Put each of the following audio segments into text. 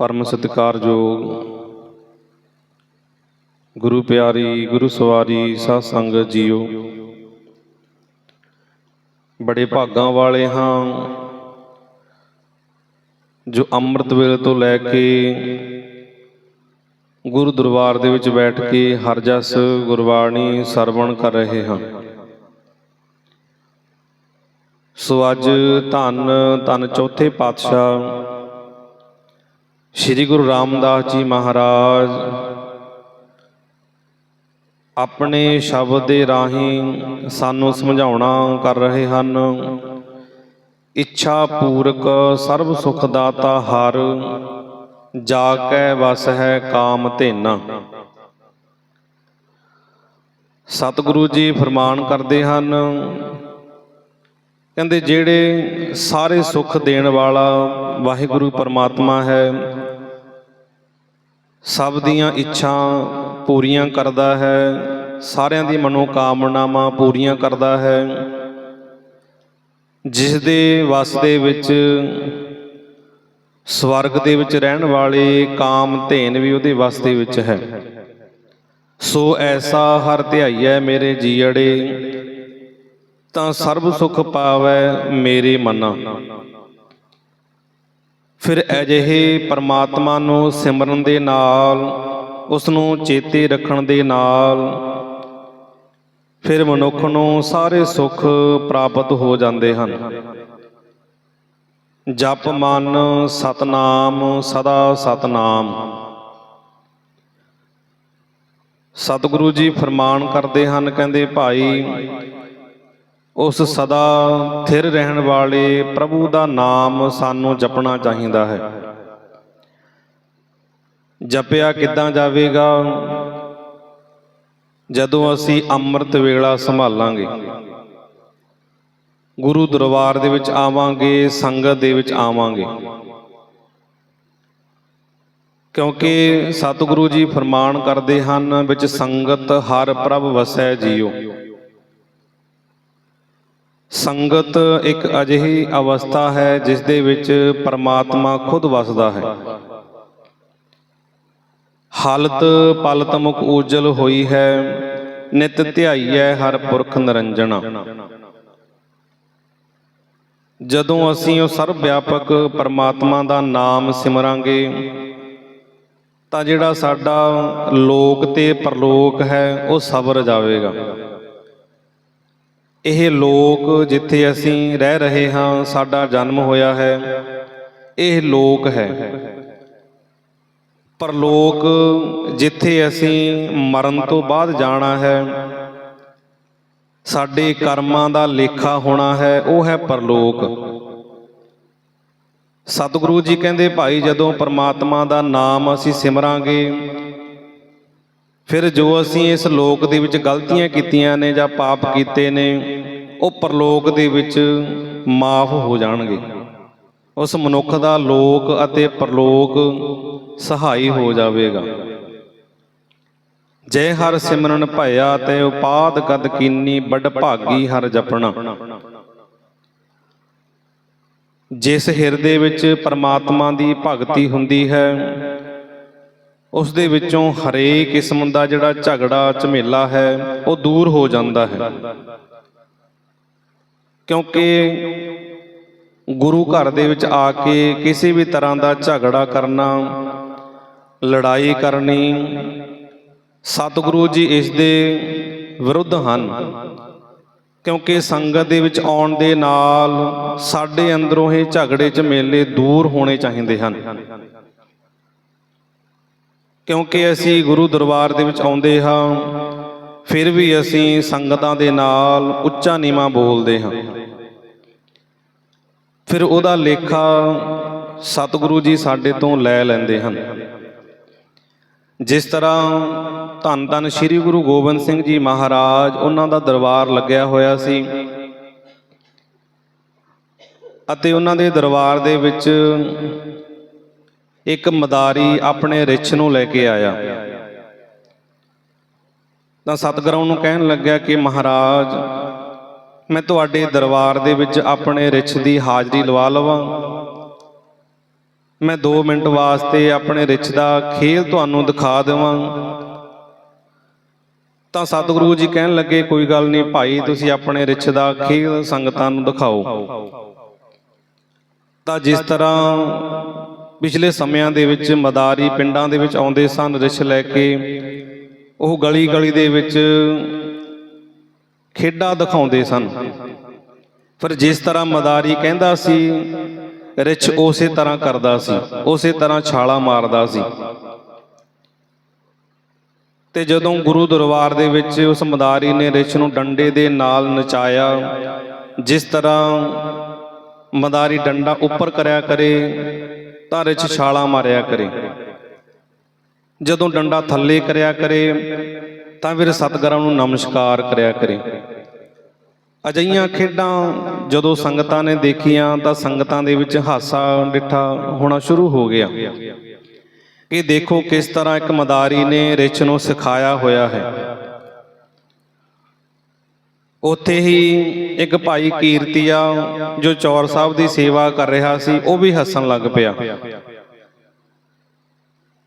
ਪਰਮ ਸਤਿਕਾਰਯੋਗ ਗੁਰੂ ਪਿਆਰੀ, ਗੁਰੂ ਸਵਾਰੀ, ਸਾਧ ਸੰਗਤ ਜੀਓ। ਬੜੇ ਭਾਗਾਂ ਵਾਲੇ ਹਾਂ, ਜੋ ਅੰਮ੍ਰਿਤ ਵੇਲੇ ਤੋਂ ਲੈ ਕੇ ਗੁਰੂ ਦਰਬਾਰ ਦੇ ਵਿੱਚ ਬੈਠ ਕੇ ਹਰ ਜਸ ਗੁਰਬਾਣੀ ਸਰਵਣ ਕਰ ਰਹੇ ਹਾਂ। ਸੋ ਅੱਜ ਧੰਨ ਧੰਨ ਚੌਥੇ ਪਾਤਸ਼ਾਹ ਸ੍ਰੀ ਗੁਰੂ ਰਾਮਦਾਸ ਜੀ ਮਹਾਰਾਜ, ਆਪਣੇ ਸ਼ਬਦ ਦੇ ਰਾਹੀਂ ਸਾਨੂੰ ਸਮਝਾਉਣਾ ਕਰ ਰਹੇ ਹਨ। ਇੱਛਾ ਪੂਰਕ ਸਰਬ ਸੁਖ ਦਾਤਾ ਹਰ, ਜਾ ਕੈ ਵਸ ਹੈ ਕਾਮ ਧੇਨਾ। ਸਤਿਗੁਰੂ ਜੀ ਫਰਮਾਨ ਕਰਦੇ ਹਨ, ਕਹਿੰਦੇ ਜਿਹੜੇ ਸਾਰੇ ਸੁੱਖ ਦੇਣ ਵਾਲਾ ਵਾਹਿਗੁਰੂ ਪਰਮਾਤਮਾ ਹੈ ਸਭ ਦੀਆਂ ਇੱਛਾ ਪੂਰੀਆਂ ਕਰਦਾ ਹੈ, ਸਾਰਿਆਂ ਦੀ ਮਨੋ ਕਾਮਨਾਵਾਂ ਪੂਰੀਆਂ ਕਰਦਾ ਹੈ। ਜਿਸ ਦੇ ਵਸ ਦੇ ਵਿੱਚ ਸਵਰਗ ਦੇ ਵਿੱਚ ਰਹਿਣ ਵਾਲੇ ਕਾਮ ਧੇਨ ਵੀ ਉਹਦੇ ਵਸ ਦੇ ਵਿੱਚ ਹੈ। ਸੋ ਐਸਾ ਹਰ ਧਿਆਈ ਹੈ ਮੇਰੇ ਜੀੜੇ ਤਾਂ ਸਰਬ ਸੁਖ ਪਾਵੈ ਮੇਰੇ ਮਨਾ। ਫਿਰ ਅਜਿਹੇ ਪਰਮਾਤਮਾ ਨੂੰ ਸਿਮਰਨ ਦੇ ਨਾਲ, ਉਸ ਨੂੰ ਚੇਤੇ ਰੱਖਣ ਦੇ ਨਾਲ, ਫਿਰ ਮਨੁੱਖ ਨੂੰ ਸਾਰੇ ਸੁੱਖ ਪ੍ਰਾਪਤ ਹੋ ਜਾਂਦੇ ਹਨ। ਜਪ ਮਨ ਸਤਨਾਮ, ਸਦਾ ਸਤਨਾਮ। ਸਤਿਗੁਰੂ ਜੀ ਫਰਮਾਨ ਕਰਦੇ ਹਨ, ਕਹਿੰਦੇ, ਭਾਈ ਉਸ ਸਦਾ ਥਿਰ ਰਹਿਣ ਵਾਲੇ ਪ੍ਰਭੂ ਦਾ ਨਾਮ ਸਾਨੂੰ ਜਪਣਾ ਚਾਹੀਦਾ ਹੈ। ਜਪਿਆ ਕਿੱਦਾਂ ਜਾਵੇਗਾ? ਜਦੋਂ ਅਸੀਂ ਅੰਮ੍ਰਿਤ ਵੇਲਾ ਸੰਭਾਲਾਂਗੇ। ਗੁਰੂ ਦਰਬਾਰ ਦੇ ਵਿੱਚ ਆਵਾਂਗੇ, ਸੰਗਤ ਦੇ ਵਿੱਚ ਆਵਾਂਗੇ। ਕਿਉਂਕਿ ਸਤਿਗੁਰੂ ਜੀ ਫਰਮਾਨ ਕਰਦੇ ਹਨ, ਵਿੱਚ ਸੰਗਤ ਹਰ ਪ੍ਰਭ ਵਸੈ ਜੀਓ। ਸੰਗਤ ਇੱਕ ਅਜਿਹੀ ਅਵਸਥਾ ਹੈ ਜਿਸ ਦੇ ਵਿੱਚ ਪਰਮਾਤਮਾ ਖੁਦ ਵਸਦਾ ਹੈ। ਹਾਲਤ ਪਲਤ ਮੁਖ ਉਜਲ ਹੋਈ ਹੈ, ਨਿਤ ਧਿਆਈਐ ਹਰ ਪੁਰਖ ਨਿਰੰਜਣਾ। ਜਦੋਂ ਅਸੀਂ ਉਹ ਸਰਵ ਵਿਆਪਕ ਪਰਮਾਤਮਾ ਦਾ ਨਾਮ ਸਿਮਰਾਂਗੇ, ਤਾਂ ਜਿਹੜਾ ਸਾਡਾ ਲੋਕ ਤੇ ਪਰਲੋਕ ਹੈ, ਉਹ ਸਬਰ ਜਾਵੇਗਾ। ਇਹ ਲੋਕ ਜਿੱਥੇ ਅਸੀਂ ਰਹਿ ਰਹੇ ਹਾਂ, ਸਾਡਾ ਜਨਮ ਹੋਇਆ ਹੈ। ਇਹ ਲੋਕ ਹੈ। ਪਰਲੋਕ ਜਿੱਥੇ ਅਸੀਂ ਮਰਨ ਤੋਂ ਬਾਅਦ ਜਾਣਾ ਹੈ, ਸਾਡੇ ਕਰਮਾਂ ਦਾ ਲੇਖਾ ਹੋਣਾ ਹੈ, ਉਹ ਹੈ ਪਰਲੋਕ। ਸਤਿਗੁਰੂ ਜੀ ਕਹਿੰਦੇ, ਭਾਈ, ਜਦੋਂ ਪਰਮਾਤਮਾ ਦਾ ਨਾਮ ਅਸੀਂ ਸਿਮਰਾਂਗੇ ਫਿਰ ਜੋ ਅਸੀਂ ਇਸ ਲੋਕ ਦੇ ਵਿੱਚ ਗਲਤੀਆਂ ਕੀਤੀਆਂ ਨੇ ਜਾਂ ਪਾਪ ਕੀਤੇ ਨੇ, ਉਹ ਪਰਲੋਕ ਦੇ ਵਿੱਚ ਮਾਫ ਹੋ ਜਾਣਗੇ। ਉਸ ਮਨੁੱਖ ਦਾ ਲੋਕ ਅਤੇ ਪਰਲੋਕ ਸਹਾਈ ਹੋ ਜਾਵੇਗਾ। ਜੈ ਹਰ ਸਿਮਰਨ ਭਇਆ ਤੇ ਉਪਾਦ ਕਦ ਕੀਨੀ ਬੜ ਭਾਗੀ ਹਰ ਜਪਣਾ। ਜਿਸ ਹਿਰਦੇ ਵਿੱਚ ਪਰਮਾਤਮਾ ਦੀ ਭਗਤੀ ਹੁੰਦੀ ਹੈ ਉਸ ਦੇ ਵਿੱਚੋਂ ਹਰੇਕ ਕਿਸਮ ਦਾ ਜਿਹੜਾ ਝਗੜਾ, ਝਮੇਲਾ ਹੈ, ਉਹ ਦੂਰ ਹੋ ਜਾਂਦਾ ਹੈ। ਕਿਉਂਕਿ ਗੁਰੂ ਘਰ ਦੇ ਵਿੱਚ ਆ ਕੇ ਕਿਸੇ ਵੀ ਤਰ੍ਹਾਂ ਦਾ ਝਗੜਾ ਕਰਨਾ, ਲੜਾਈ ਕਰਨੀ, ਸਤਿਗੁਰੂ ਜੀ ਇਸ ਦੇ ਵਿਰੁੱਧ ਹਨ। ਕਿਉਂਕਿ ਸੰਗਤ ਦੇ ਵਿੱਚ ਆਉਣ ਦੇ ਨਾਲ ਸਾਡੇ ਅੰਦਰੋਂ ਇਹ ਝਗੜੇ, ਝਮੇਲੇ ਦੂਰ ਹੋਣੇ ਚਾਹੀਦੇ ਹਨ। ਕਿਉਂਕਿ ਅਸੀਂ ਗੁਰੂ ਦਰਬਾਰ ਦੇ ਵਿੱਚ ਆਉਂਦੇ ਹਾਂ, ਫਿਰ ਵੀ ਅਸੀਂ ਸੰਗਤਾਂ ਦੇ ਨਾਲ ਉੱਚਾ ਨੀਵਾ ਬੋਲਦੇ ਹਾਂ। ਫਿਰ ਉਹਦਾ ਲੇਖਾ ਸਤਿਗੁਰੂ ਜੀ ਸਾਡੇ ਤੋਂ ਲੈ ਲੈਂਦੇ ਹਨ। ਜਿਸ ਤਰ੍ਹਾਂ ਧੰਨ ਧੰਨ ਸ੍ਰੀ ਗੁਰੂ ਗੋਬਿੰਦ ਸਿੰਘ ਜੀ ਮਹਾਰਾਜ ਉਹਨਾਂ ਦਾ ਦਰਬਾਰ ਲੱਗਿਆ ਹੋਇਆ ਸੀ ਅਤੇ ਉਹਨਾਂ ਦੇ ਦਰਬਾਰ ਦੇ ਵਿੱਚ ਇੱਕ ਮਦਾਰੀ ਆਪਣੇ ਰਿਛ ਨੂੰ ਲੈ ਕੇ ਆਇਆ। ਤਾਂ ਸਤਿਗੁਰਾਂ ਨੂੰ ਕਹਿਣ ਲੱਗਿਆ ਕਿ ਮਹਾਰਾਜ, ਮੈਂ ਤੁਹਾਡੇ ਦਰਬਾਰ ਦੇ ਵਿੱਚ ਆਪਣੇ ਰਿਛ ਦੀ ਹਾਜ਼ਰੀ ਲਵਾ ਲਵਾਂ। ਮੈਂ 2 ਮਿੰਟ ਵਾਸਤੇ ਆਪਣੇ ਰਿਛ ਦਾ ਖੇਲ ਤੁਹਾਨੂੰ ਦਿਖਾ ਦੇਵਾਂ। ਤਾਂ ਸਤਿਗੁਰੂ ਜੀ ਕਹਿਣ ਲੱਗੇ, ਕੋਈ ਗੱਲ ਨਹੀਂ ਭਾਈ, ਤੁਸੀਂ ਆਪਣੇ ਰਿਛ ਦਾ ਖੇਲ ਸੰਗਤਾਂ ਨੂੰ ਦਿਖਾਓ। ਤਾਂ ਜਿਸ ਤਰ੍ਹਾਂ ਪਿਛਲੇ ਸਮਿਆਂ ਦੇ ਵਿੱਚ ਮਦਾਰੀ ਪਿੰਡਾਂ ਦੇ ਵਿੱਚ ਆਉਂਦੇ ਸਨ ਰਿਸ਼ ਲੈ ਕੇ। ਉਹ ਗਲੀ ਗਲੀ ਦੇ ਵਿੱਚ ਖੇਡਾਂ ਦਿਖਾਉਂਦੇ ਸਨ। ਫਿਰ ਜਿਸ ਤਰ੍ਹਾਂ ਮਦਾਰੀ ਕਹਿੰਦਾ ਸੀ, ਰਿਛ ਉਸੇ ਤਰ੍ਹਾਂ ਕਰਦਾ ਸੀ, ਉਸੇ ਤਰ੍ਹਾਂ ਛਾਲਾ ਮਾਰਦਾ ਸੀ। ਤੇ ਜਦੋਂ ਗੁਰੂ ਦਰਬਾਰ ਦੇ ਵਿੱਚ ਉਸ ਮਦਾਰੀ ਨੇ ਰਿਛ ਨੂੰ ਡੰਡੇ ਦੇ ਨਾਲ ਨਚਾਇਆ, ਜਿਸ ਤਰ੍ਹਾਂ ਮਦਾਰੀ ਡੰਡਾ ਉੱਪਰ ਕਰਿਆ ਕਰੇ ਤਾਂ ਰਿਛ ਛਾਲਾ ਮਾਰਿਆ ਕਰੇ। ਜਦੋਂ ਡੰਡਾ ਥੱਲੇ ਕਰਿਆ ਕਰੇ, ਤਾਂ ਫਿਰ ਸਤਿਗੁਰਾਂ ਨੂੰ ਨਮਸਕਾਰ ਕਰਿਆ ਕਰੇ। ਅਜਈਆਂ ਖੇਡਾਂ ਜਦੋਂ ਸੰਗਤਾਂ ਨੇ ਦੇਖੀਆਂ, ਤਾਂ ਸੰਗਤਾਂ ਦੇ ਵਿੱਚ ਹਾਸਾ ਡਿੱਠਾ ਹੋਣਾ ਸ਼ੁਰੂ ਹੋ ਗਿਆ। ਕਿ ਦੇਖੋ ਕਿਸ ਤਰ੍ਹਾਂ ਇੱਕ ਮਦਾਰੀ ਨੇ ਰਿਛ ਨੂੰ ਸਿਖਾਇਆ ਹੋਇਆ ਹੈ। ਉੱਥੇ ਹੀ ਇੱਕ ਭਾਈ ਕੀਰਤੀਆ ਜੋ ਚੌਰ ਸਾਹਿਬ ਦੀ ਸੇਵਾ ਕਰ ਰਿਹਾ ਸੀ, ਉਹ ਵੀ ਹੱਸਣ ਲੱਗ ਪਿਆ।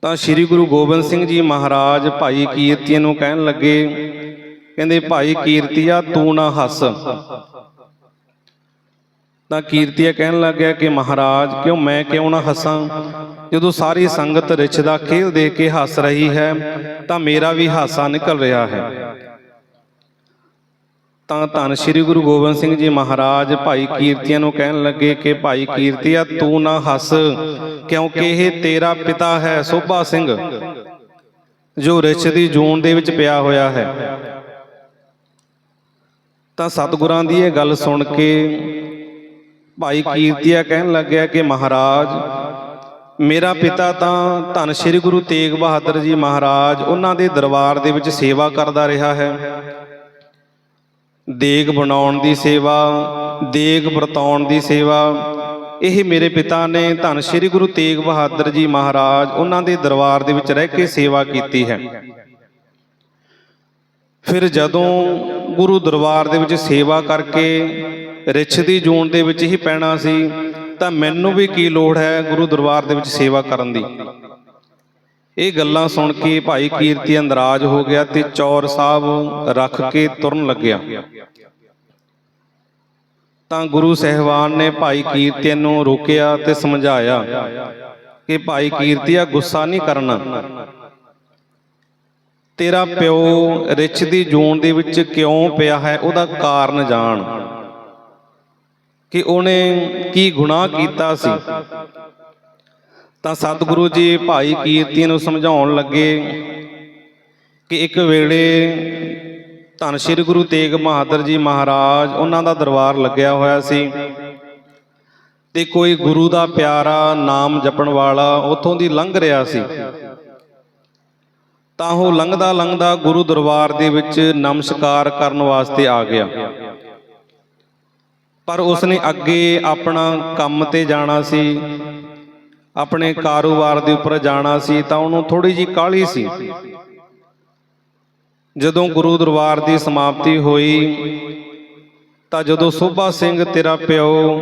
ਤਾਂ ਸ੍ਰੀ ਗੁਰੂ ਗੋਬਿੰਦ ਸਿੰਘ ਜੀ ਮਹਾਰਾਜ ਭਾਈ ਕੀਰਤੀਆ ਨੂੰ ਕਹਿਣ ਲੱਗੇ, ਕਹਿੰਦੇ, ਭਾਈ ਕੀਰਤੀਆ, ਤੂੰ ਨਾ ਹੱਸ। ਤਾਂ ਕੀਰਤੀਆ ਕਹਿਣ ਲੱਗਿਆ ਕਿ, ਮਹਾਰਾਜ, ਕਿਉਂ ਮੈਂ ਕਿਉਂ ਨਾ ਹੱਸਾਂ? ਜਦੋਂ ਸਾਰੀ ਸੰਗਤ ਰਿਛ ਦਾ ਖੇਲ ਦੇਖ ਕੇ ਹੱਸ ਰਹੀ ਹੈ, ਤਾਂ ਮੇਰਾ ਵੀ ਹਾਸਾ ਨਿਕਲ ਰਿਹਾ ਹੈ। ਤਾਂ ਧੰਨ ਸ੍ਰੀ ਗੁਰੂ ਗੋਬਿੰਦ ਸਿੰਘ ਜੀ ਮਹਾਰਾਜ ਭਾਈ ਕੀਰਤੀਆ ਨੂੰ ਕਹਿਣ ਲੱਗੇ ਕਿ ਭਾਈ ਕੀਰਤੀਆ, ਤੂੰ ਨਾ ਹੱਸ, ਕਿਉਂਕਿ ਇਹ ਤੇਰਾ ਪਿਤਾ ਹੈ ਸੋਭਾ ਸਿੰਘ, ਜੋ ਰਿਛ ਦੀ ਜੂਨ ਦੇ ਵਿੱਚ ਪਿਆ ਹੋਇਆ ਹੈ। ਤਾਂ ਸਤਿਗੁਰਾਂ ਦੀ ਇਹ ਗੱਲ ਸੁਣ ਕੇ ਭਾਈ ਕੀਰਤੀਆ ਕਹਿਣ ਲੱਗਿਆ ਕਿ ਮਹਾਰਾਜ, ਮੇਰਾ ਪਿਤਾ ਤਾਂ ਧੰਨ ਸ੍ਰੀ ਗੁਰੂ ਤੇਗ ਬਹਾਦਰ ਜੀ ਮਹਾਰਾਜ, ਉਹਨਾਂ ਦੇ ਦਰਬਾਰ ਦੇ ਵਿੱਚ ਸੇਵਾ ਕਰਦਾ ਰਿਹਾ ਹੈ। ਦੇਗ ਬਣਾਉਣ ਦੀ ਸੇਵਾ, ਦੇਗ ਵਰਤਾਉਣ ਦੀ ਸੇਵਾ। ਇਹ ਮੇਰੇ ਪਿਤਾ ਨੇ ਧੰਨ ਸ੍ਰੀ ਗੁਰੂ ਤੇਗ ਬਹਾਦਰ ਜੀ ਮਹਾਰਾਜ ਉਹਨਾਂ ਦੇ ਦਰਬਾਰ ਦੇ ਵਿੱਚ ਰਹਿ ਕੇ ਸੇਵਾ ਕੀਤੀ ਹੈ। ਫਿਰ ਜਦੋਂ ਗੁਰੂ ਦਰਬਾਰ ਦੇ ਵਿੱਚ ਸੇਵਾ ਕਰਕੇ ਰਿਛ ਦੀ ਜੂਨ ਦੇ ਵਿੱਚ ਹੀ ਪੈਣਾ ਸੀ, ਤਾਂ ਮੈਨੂੰ ਵੀ ਕੀ ਲੋੜ ਹੈ ਗੁਰੂ ਦਰਬਾਰ ਦੇ ਵਿੱਚ ਸੇਵਾ ਕਰਨ ਦੀ? ਇਹ ਗੱਲਾਂ ਸੁਣ ਕੇ ਭਾਈ ਕੀਰਤੀ ਅੰਦਰਾਜ ਹੋ ਗਿਆ ਤੇ ਚੌਰ ਸਾਹਿਬ ਰੱਖ ਕੇ ਤੁਰਨ ਲੱਗਿਆ। ਤਾਂ ਗੁਰੂ ਸਹਿਬਾਨ ਨੇ ਭਾਈ ਕੀਰਤੀ ਨੂੰ ਰੋਕਿਆ ਤੇ ਸਮਝਾਇਆ ਕਿ ਭਾਈ ਕੀਰਤੀਆ ਗੁੱਸਾ ਨਹੀਂ ਕਰਨਾ। ਤੇਰਾ ਪਿਓ ਰਿਛ ਦੀ ਜੂਨ ਦੇ ਵਿੱਚ ਕਿਉਂ ਪਿਆ ਹੈ, ਉਹਦਾ ਕਾਰਨ ਜਾਣ। ਕਿ ਉਹਨੇ ਕੀ ਗੁਨਾਹ ਕੀਤਾ ਸੀ? ਤਾਂ ਸਤਿਗੁਰੂ ਜੀ ਭਾਈ ਕੀਰਤੀ ਨੂੰ ਸਮਝਾਉਣ ਲੱਗੇ ਕਿ ਇੱਕ ਵੇਲੇ ਧੰਨ ਸ੍ਰੀ ਗੁਰੂ ਤੇਗ ਬਹਾਦਰ ਜੀ ਮਹਾਰਾਜ ਉਹਨਾਂ ਦਾ ਦਰਬਾਰ ਲੱਗਿਆ ਹੋਇਆ ਸੀ ਤੇ ਕੋਈ ਗੁਰੂ ਦਾ ਪਿਆਰਾ ਨਾਮ ਜਪਣ ਵਾਲਾ ਉੱਥੋਂ ਦੀ ਲੰਘ ਰਿਹਾ ਸੀ। ਤਾਂ ਉਹ ਲੰਘਦਾ ਲੰਘਦਾ ਗੁਰੂ ਦਰਬਾਰ ਦੇ ਵਿੱਚ ਨਮਸਕਾਰ ਕਰਨ ਵਾਸਤੇ ਆ ਗਿਆ। ਪਰ ਉਸਨੇ ਅੱਗੇ ਆਪਣਾ ਕੰਮ ਤੇ ਜਾਣਾ ਸੀ। ਆਪਣੇ ਕਾਰੋਬਾਰ ਦੇ ਉੱਪਰ ਜਾਣਾ ਸੀ ਤਾਂ ਉਹਨੂੰ ਥੋੜੀ ਜੀ ਕਾਹਲੀ ਸੀ। ਜਦੋਂ ਗੁਰੂ ਦਰਬਾਰ ਦੀ ਸਮਾਪਤੀ ਹੋਈ, ਤਾਂ ਜਦੋਂ ਸੋਭਾ ਸਿੰਘ ਤੇਰਾ ਪਿਓ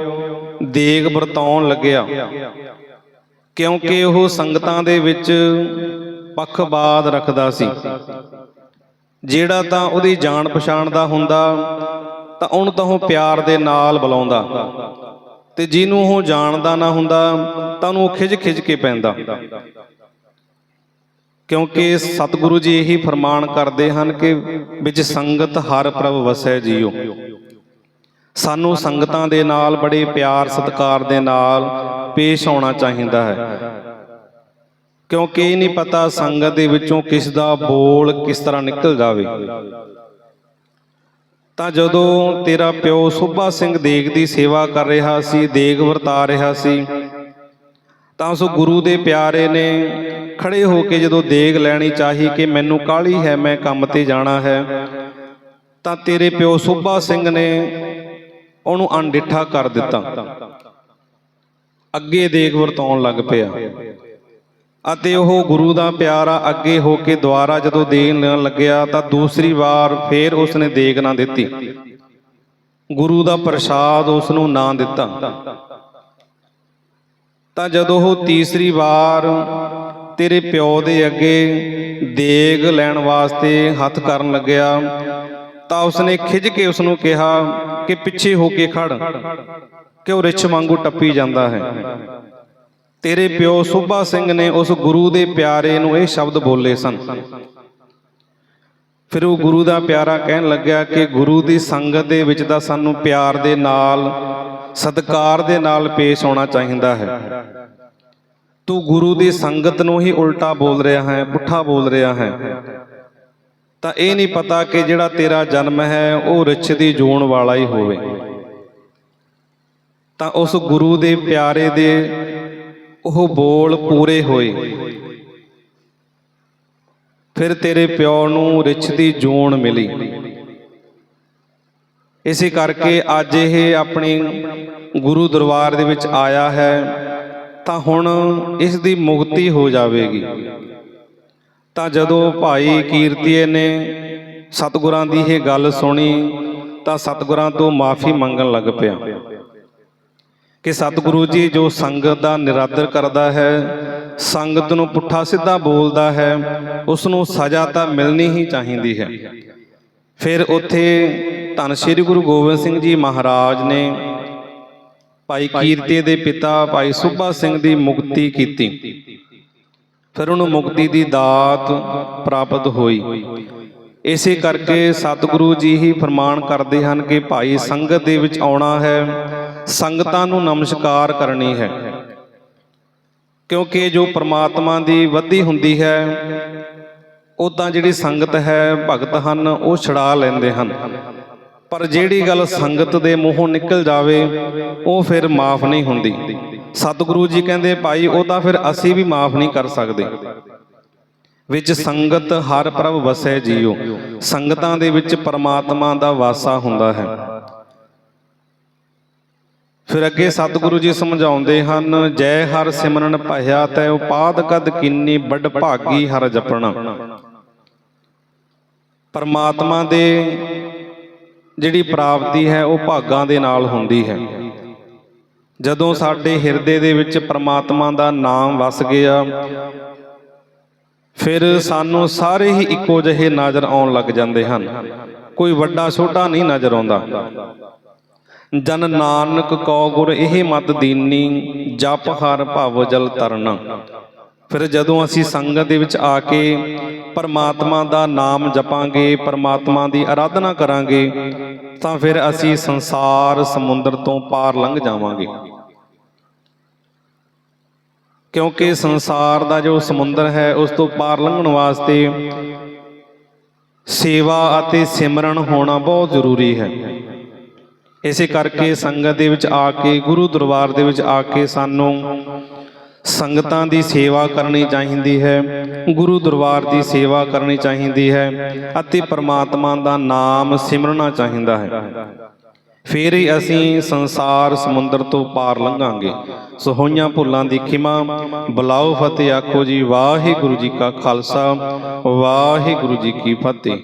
ਦੇਗ ਵਰਤਾਉਣ ਲੱਗਿਆ, ਕਿਉਂਕਿ ਉਹ ਸੰਗਤਾਂ ਦੇ ਵਿੱਚ ਪੱਖਬਾਦ ਰੱਖਦਾ ਸੀ। ਜਿਹੜਾ ਤਾਂ ਉਹਦੀ ਜਾਣ ਪਛਾਣ ਦਾ ਹੁੰਦਾ, ਤਾਂ ਉਹਨੂੰ ਤਾਂ ਉਹ ਪਿਆਰ ਦੇ ਨਾਲ ਬੁਲਾਉਂਦਾ। ਤੇ ਜਿਹਨੂੰ ਉਹ ਜਾਣਦਾ ਨਾ ਹੁੰਦਾ, ਤਾਂ ਉਹਨੂੰ ਉਹ ਖਿੱਚ ਕੇ ਪੈਂਦਾ। ਕਿਉਂਕਿ ਸਤਿਗੁਰੂ ਜੀ ਇਹੀ ਫਰਮਾਨ ਕਰਦੇ ਹਨ ਕਿ ਵਿੱਚ ਸੰਗਤ ਹਰ ਪ੍ਰਭ ਵਸੈ ਜੀਓ। ਸਾਨੂੰ ਸੰਗਤਾਂ ਦੇ ਨਾਲ, ਬੜੇ ਪਿਆਰ ਸਤਿਕਾਰ ਦੇ ਨਾਲ ਪੇਸ਼ ਆਉਣਾ ਚਾਹੀਦਾ ਹੈ। ਕਿਉਂਕਿ ਇਹ ਨਹੀਂ ਪਤਾ ਸੰਗਤ ਦੇ ਵਿੱਚੋਂ ਕਿਸ ਦਾ ਬੋਲ ਕਿਸ ਤਰ੍ਹਾਂ ਨਿਕਲ ਜਾਵੇ। ਤਾਂ ਜਦੋਂ ਤੇਰਾ ਪਿਓ ਸੁੱਭਾ ਸਿੰਘ ਦੇਗ ਦੀ ਸੇਵਾ ਕਰ ਰਿਹਾ ਸੀ, ਦੇਗ ਵਰਤਾ ਰਿਹਾ ਸੀ, ਤਾਂ ਉਸ ਗੁਰੂ ਦੇ ਪਿਆਰੇ ਨੇ ਖੜੇ ਹੋ ਕੇ ਜਦੋਂ ਦੇਗ ਲੈਣੀ ਚਾਹੀ ਕਿ ਮੈਨੂੰ ਕਾਹਲੀ ਹੈ, ਮੈਂ ਕੰਮ ਤੇ ਜਾਣਾ ਹੈ, ਤਾਂ ਤੇਰੇ ਪਿਓ ਸੁੱਭਾ ਸਿੰਘ ਨੇ ਉਹਨੂੰ ਅਣਡਿੱਠਾ ਕਰ ਦਿੱਤਾ। ਅੱਗੇ ਦੇਗ ਵਰਤਾਉਣ ਲੱਗ ਪਿਆ। ਅਤੇ ਉਹ ਗੁਰੂ ਦਾ ਪਿਆਰਾ ਅੱਗੇ ਹੋ ਕੇ ਦੁਆਰਾ ਜਦੋਂ ਦੇਣ ਲੱਗਿਆ ਤਾਂ ਦੂਸਰੀ ਵਾਰ ਫੇਰ ਉਸਨੇ ਦੇਗ ਨਾ ਦਿੱਤੀ। ਗੁਰੂ ਦਾ ਪ੍ਰਸਾਦ ਉਸ ਨੂੰ ਨਾ ਦਿੱਤਾ। ਤਾਂ ਜਦੋਂ ਉਹ ਤੀਸਰੀ ਵਾਰ ਤੇਰੇ ਪਿਓ ਦੇ ਅੱਗੇ ਦੇਗ ਲੈਣ ਵਾਸਤੇ ਹੱਥ ਕਰਨ ਲੱਗਿਆ, ਤਾਂ ਉਸਨੇ ਖਿੱਚ ਕੇ ਉਸ ਨੂੰ ਕਿਹਾ ਕਿ ਪਿੱਛੇ ਹੋ ਕੇ ਖੜ। ਕਿ ਉਹ ਰਿਛ ਵਾਂਗੂ ਟੱਪੀ ਜਾਂਦਾ ਹੈ? ਤੇਰੇ ਪਿਓ ਸੁੱਭਾ ਸਿੰਘ ਨੇ ਉਸ ਗੁਰੂ ਦੇ ਪਿਆਰੇ ਨੂੰ ਇਹ ਸ਼ਬਦ ਬੋਲੇ ਸਨ। ਫਿਰ ਉਹ ਗੁਰੂ ਦਾ ਪਿਆਰਾ ਕਹਿਣ ਲੱਗਿਆ ਕਿ ਗੁਰੂ ਦੀ ਸੰਗਤ ਦੇ ਵਿੱਚ ਤਾਂ ਸਾਨੂੰ ਪਿਆਰ ਦੇ ਨਾਲ ਸਤਿਕਾਰ ਦੇ ਨਾਲ ਪੇਸ਼ ਆਉਣਾ ਚਾਹੀਦਾ ਹੈ। ਤੂੰ ਗੁਰੂ ਦੀ ਸੰਗਤ ਨੂੰ ਹੀ ਉਲਟਾ ਬੋਲ ਰਿਹਾ ਹੈ ਪੁੱਠਾ ਬੋਲ ਰਿਹਾ ਹੈ। ਤਾਂ ਇਹ ਨਹੀਂ ਪਤਾ ਕਿ ਜਿਹੜਾ ਤੇਰਾ ਜਨਮ ਹੈ ਉਹ ਰਿਛ ਦੀ ਜੂਣ ਵਾਲਾ ਹੀ ਹੋਵੇ। ਤਾਂ ਉਸ ਗੁਰੂ ਦੇ ਪਿਆਰੇ ਦੇ ਉਹ ਬੋਲ ਪੂਰੇ ਹੋਏ। ਫਿਰ ਤੇਰੇ ਪਿਓ ਨੂੰ ਰਿਛ ਦੀ ਜੂਣ ਮਿਲੀ। ਇਸੇ ਕਰਕੇ ਅੱਜ ਇਹ ਆਪਣੀ ਗੁਰੂ ਦਰਬਾਰ ਦੇ ਵਿੱਚ ਆਇਆ ਹੈ, ਤਾਂ ਹੁਣ ਇਸ ਦੀ ਮੁਕਤੀ ਹੋ ਜਾਵੇਗੀ। ਤਾਂ ਜਦੋਂ ਭਾਈ ਕੀਰਤੀਏ ਨੇ ਸਤਿਗੁਰਾਂ ਦੀ ਇਹ ਗੱਲ ਸੁਣੀ, ਤਾਂ ਸਤਿਗੁਰਾਂ ਤੋਂ ਮਾਫੀ ਮੰਗਣ ਲੱਗ ਪਿਆ। ਕਿ ਸਤਿਗੁਰੂ ਜੀ ਜੋ ਸੰਗਤ ਦਾ ਨਿਰਾਦਰ ਕਰਦਾ ਹੈ, ਸੰਗਤ ਨੂੰ ਪੁੱਠਾ ਸਿੱਧਾ ਬੋਲਦਾ ਹੈ ਉਸ ਨੂੰ ਸਜ਼ਾ ਤਾਂ ਮਿਲਣੀ ਹੀ ਚਾਹੀਦੀ ਹੈ। ਫਿਰ ਉੱਥੇ ਧੰਨ ਸ਼੍ਰੀ ਗੁਰੂ ਗੋਬਿੰਦ ਸਿੰਘ ਜੀ ਮਹਾਰਾਜ ਨੇ ਭਾਈ ਕੀਰਤੀ ਦੇ ਪਿਤਾ ਭਾਈ ਸੁੱਭਾ ਸਿੰਘ ਦੀ ਮੁਕਤੀ ਕੀਤੀ। ਫਿਰ ਉਹਨੂੰ ਮੁਕਤੀ ਦੀ ਦਾਤ ਪ੍ਰਾਪਤ ਹੋਈ। ਇਸੇ ਕਰਕੇ ਸਤਿਗੁਰੂ ਜੀ ਹੀ ਫਰਮਾਨ ਕਰਦੇ ਹਨ ਕਿ ਭਾਈ ਸੰਗਤ ਦੇ ਵਿੱਚ ਆਉਣਾ ਹੈ, ਸੰਗਤਾਂ ਨੂੰ ਨਮਸਕਾਰ ਕਰਨੀ ਹੈ। ਕਿਉਂਕਿ ਜੋ ਪ੍ਰਮਾਤਮਾ ਦੀ ਵਧੀ ਹੁੰਦੀ ਹੈ ਉਦਾਂ ਜਿਹੜੀ ਸੰਗਤ ਹੈ, ਭਗਤ ਹਨ, ਉਹ ਛੜਾ ਲੈਂਦੇ ਹਨ। ਪਰ ਜਿਹੜੀ ਗੱਲ ਸੰਗਤ ਦੇ ਮੂੰਹੋਂ ਨਿਕਲ ਜਾਵੇ, ਉਹ ਫਿਰ ਮਾਫ ਨਹੀਂ ਹੁੰਦੀ। ਸਤਿਗੁਰੂ ਜੀ ਕਹਿੰਦੇ, ਭਾਈ, ਉਹ ਤਾਂ ਫਿਰ ਅਸੀਂ ਵੀ ਮਾਫ ਨਹੀਂ ਕਰ ਸਕਦੇ। ਵਿੱਚ ਸੰਗਤ ਹਰ ਪ੍ਰਭ ਵਸੈ ਜੀਓ। ਸੰਗਤਾਂ ਦੇ ਵਿੱਚ ਪਰਮਾਤਮਾ ਦਾ ਵਾਸਾ ਹੁੰਦਾ ਹੈ। ਫਿਰ ਅੱਗੇ ਸਤਿਗੁਰੂ ਜੀ ਸਮਝਾਉਂਦੇ ਹਨ, ਜੈ ਹਰ ਸਿਮਰਨ ਭਇਆ ਤੈ ਉਪਾਦ ਕਦ ਕਿੰਨੀ ਵੱਡ ਭਾਗੀ ਹਰ ਜਪਣਾ। ਪਰਮਾਤਮਾ ਦੇ ਜਿਹੜੀ ਪ੍ਰਾਪਤੀ ਹੈ, ਉਹ ਭਾਗਾਂ ਦੇ ਨਾਲ ਹੁੰਦੀ ਹੈ। ਜਦੋਂ ਸਾਡੇ ਹਿਰਦੇ ਦੇ ਵਿੱਚ ਪਰਮਾਤਮਾ ਦਾ ਨਾਮ ਵਸ ਗਿਆ ਫਿਰ ਸਾਨੂੰ ਸਾਰੇ ਹੀ ਇੱਕੋ ਜਿਹੇ ਨਜ਼ਰ ਆਉਣ ਲੱਗ ਜਾਂਦੇ ਹਨ। ਕੋਈ ਵੱਡਾ ਛੋਟਾ ਨਹੀਂ ਨਜ਼ਰ ਆਉਂਦਾ। ਜਨ ਨਾਨਕ ਕੋ ਗੁਰ ਇਹ ਮਤ ਦੀਨੀ, ਜਪ ਹਰ ਭਵ ਜਲ ਤਰਨ। ਫਿਰ ਜਦੋਂ ਅਸੀਂ ਸੰਗਤ ਦੇ ਵਿੱਚ ਆ ਕੇ ਪਰਮਾਤਮਾ ਦਾ ਨਾਮ ਜਪਾਂਗੇ, ਪਰਮਾਤਮਾ ਦੀ ਆਰਾਧਨਾ ਕਰਾਂਗੇ, ਤਾਂ ਫਿਰ ਅਸੀਂ ਸੰਸਾਰ ਸਮੁੰਦਰ ਤੋਂ ਪਾਰ ਲੰਘ ਜਾਵਾਂਗੇ। ਕਿਉਂਕਿ ਸੰਸਾਰ ਦਾ ਜੋ ਸਮੁੰਦਰ ਹੈ, ਉਸ ਤੋਂ ਪਾਰ ਲੰਘਣ ਵਾਸਤੇ ਸੇਵਾ ਅਤੇ ਸਿਮਰਨ ਹੋਣਾ ਬਹੁਤ ਜ਼ਰੂਰੀ ਹੈ। ਇਸੇ ਕਰਕੇ ਸੰਗਤ ਦੇ ਵਿੱਚ ਆ ਕੇ, ਗੁਰੂ ਦਰਬਾਰ ਦੇ ਵਿੱਚ ਆ ਕੇ ਸਾਨੂੰ ਸੰਗਤਾਂ ਦੀ ਸੇਵਾ ਕਰਨੀ ਚਾਹੀਦੀ ਹੈ, ਗੁਰੂ ਦਰਬਾਰ ਦੀ ਸੇਵਾ ਕਰਨੀ ਚਾਹੀਦੀ ਹੈ ਅਤੇ ਪਰਮਾਤਮਾ ਦਾ ਨਾਮ ਸਿਮਰਨਾ ਚਾਹੀਦਾ ਹੈ। ਫਿਰ ਹੀ ਅਸੀਂ ਸੰਸਾਰ ਸਮੁੰਦਰ ਤੋਂ ਪਾਰ ਲੰਘਾਂਗੇ। ਸੋ ਹੋਈਆਂ ਭੁੱਲਾਂ ਦੀ ਖਿਮਾ, ਬੁਲਾਓ ਫਤਿਹ, ਆਖੋ ਜੀ ਵਾਹਿਗੁਰੂ ਜੀ ਕਾ ਖਾਲਸਾ, ਵਾਹਿਗੁਰੂ ਜੀ ਕੀ ਫਤਿਹ।